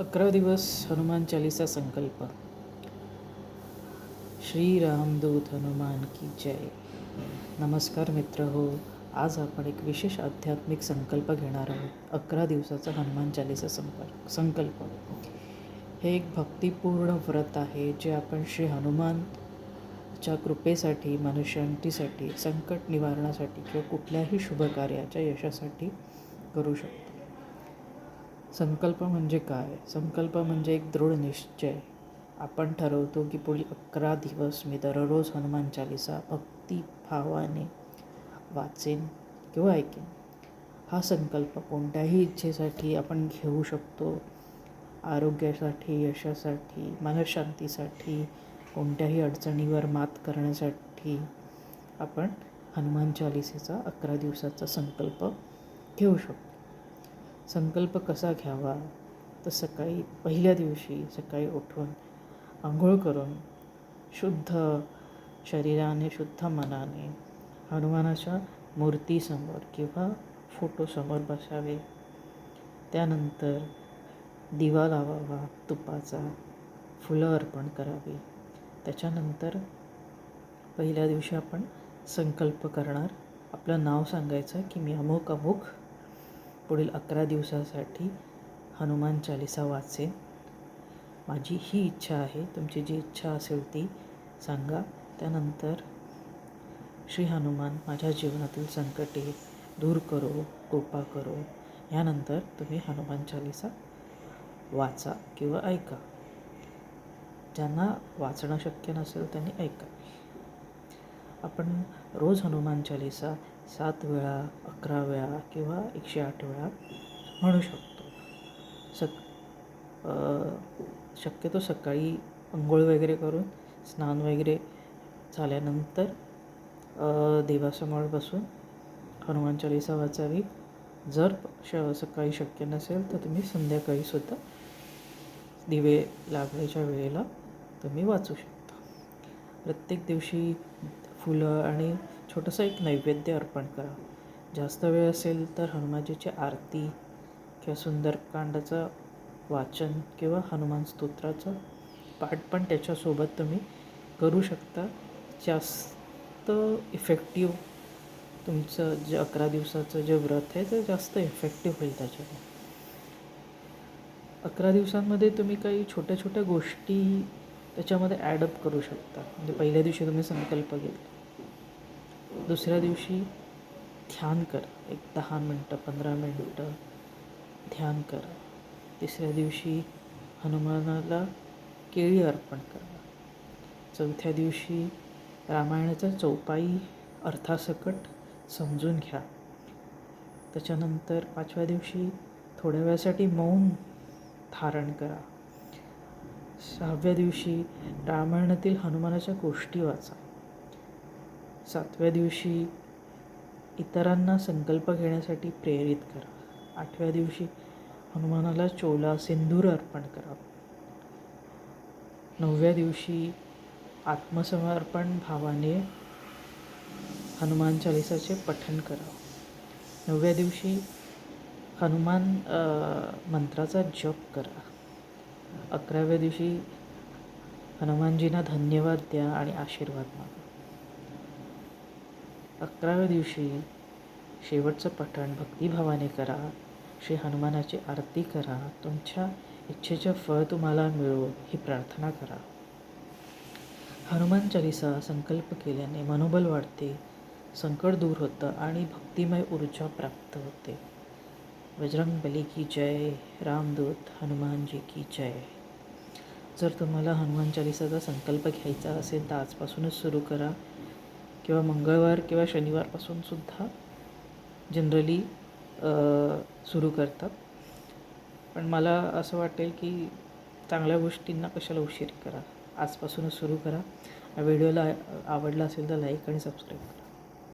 अकरा दिवस हनुमान चालीसा संकल्प. श्रीरामदूत हनुमान की जय. नमस्कार मित्र हो आज आपण एक विशेष आध्यात्मिक संकल्प घेणार आहोत. अकरा दिवसाचा हनुमान चालीसा संकल्प संकल्प. हे एक भक्तिपूर्ण व्रत आहे जे आपण श्री हनुमानच्या कृपेसाठी मनशांतीसाठी संकट निवारणासाठी किंवा कुठल्याही शुभकार्याच्या यशासाठी करू शकतो. संकल्प म्हणजे काय? संकल्प म्हणजे एक दृढ निश्चय. आपण ठरवतो की पुढील अकरा दिवस मी दररोज हनुमान चालिसा भक्तिभावाने वाचेन किंवा ऐकेन. हा संकल्प कोणत्याही इच्छेसाठी आपण घेऊ शकतो. आरोग्यासाठी यशासाठी मनशांतीसाठी कोणत्याही अडचणीवर मात करण्यासाठी आपण हनुमान चालिसेचा अकरा दिवसाचा संकल्प घेऊ शकतो. संकल्प कसा घ्यावा? तर सकाळी पहिल्या दिवशी सकाळी उठून आंघोळ करून शुद्ध शरीराने शुद्ध मनाने हनुमानाच्या मूर्तीसमोर किंवा फोटोसमोर बसावे. त्यानंतर दिवा लावावा तुपाचा फुलं अर्पण करावी. त्याच्यानंतर पहिल्या दिवशी आपण संकल्प करणार. आपलं नाव सांगायचं की मी अमुक अमुक पुढील अकरा दिवसासाठी हनुमान चालिसा वाचेन. माझी ही इच्छा आहे. तुमची जी इच्छा असेल ती सांगा. त्यानंतर श्री हनुमान माझ्या जीवनातील संकटे दूर करो कृपा करो. यानंतर तुम्ही हनुमान चालिसा वाचा किंवा ऐका. ज्यांना वाचणं शक्य नसेल त्यांनी ऐका. आपण रोज हनुमान चालिसा सात वेळा अकरा वेळा किंवा एकशे आठ वेळा म्हणू शकतो. सक शक्यतो सकाळी अंघोळ वगैरे करून स्नान वगैरे झाल्यानंतर देवासमोर बसून हनुमान चालिसा वाचावी. जर श सकाळी शक्य नसेल तर तुम्ही संध्याकाळीसुद्धा दिवे लागण्याच्या वेळेला तुम्ही वाचू शकता. प्रत्येक दिवशी फुलं आणि छोटंसं एक नैवेद्य अर्पण करा. जास्त वेळ असेल तर हनुमानजीची आरती किंवा सुंदरकांडाचं वाचन किंवा हनुमान स्तोत्राचं पाठ पण त्याच्यासोबत तुम्ही करू शकता. जास्त इफेक्टिव्ह तुमचं जे अकरा दिवसाचं जे व्रत आहे ते जास्त इफेक्टिव्ह होईल त्याच्याने अकरा दिवसांमध्ये तुम्ही काही छोट्या छोट्या गोष्टी त्याच्यामध्ये ॲडअप करू शकता. म्हणजे पहिल्या दिवशी तुम्ही संकल्प घेतला दुसऱ्या दिवशी ध्यान करा. एक दहा मिनटं पंधरा मिनटं ध्यान करा. तिसऱ्या दिवशी हनुमानाला केळी अर्पण करा. चौथ्या दिवशी रामायणाचा चौपाई अर्थासकट समजून घ्या. त्याच्यानंतर पाचव्या दिवशी थोड्या वेळासाठी मौन धारण करा. सहाव्या दिवशी रामायणातील हनुमानाच्या गोष्टी वाचा. सातव्या दिवशी इतरांना संकल्प घेण्यासाठी प्रेरित करा. आठव्या दिवशी हनुमानाला चोला सिंदूर अर्पण करा. नवव्या दिवशी आत्मसमर्पण भावाने हनुमान चालिसाचे पठण करा. नवव्या दिवशी हनुमान मंत्राचा जप करा. अकराव्या दिवशी हनुमानजींना धन्यवाद द्या आणि आशीर्वाद मागा. अकराव्या दिवशी शेवटचं पठण भक्तिभावाने करा. श्री हनुमानाची आरती करा. तुमच्या इच्छेचं फळ तुम्हाला मिळो ही प्रार्थना करा. हनुमान चालिसा संकल्प केल्याने मनोबल वाढते संकट दूर होतं आणि भक्तिमय ऊर्जा प्राप्त होते. बजरंग बली की जय रामदूत हनुमानजी की जय. जर तुम्हाला हनुमान चालिसाचा संकल्प घ्यायचा असेल तर आजपासूनच सुरू करा. किंवा मंगळवार किंवा शनिवारपासून सुद्धा जनरली सुरू करतात. पण मला असं वाटेल की चांगल्या गोष्टींना कशाला उशीर करा. आजपासूनच सुरू करा. व्हिडिओला आवडला असेल तर लाईक आणि सबस्क्राईब करा.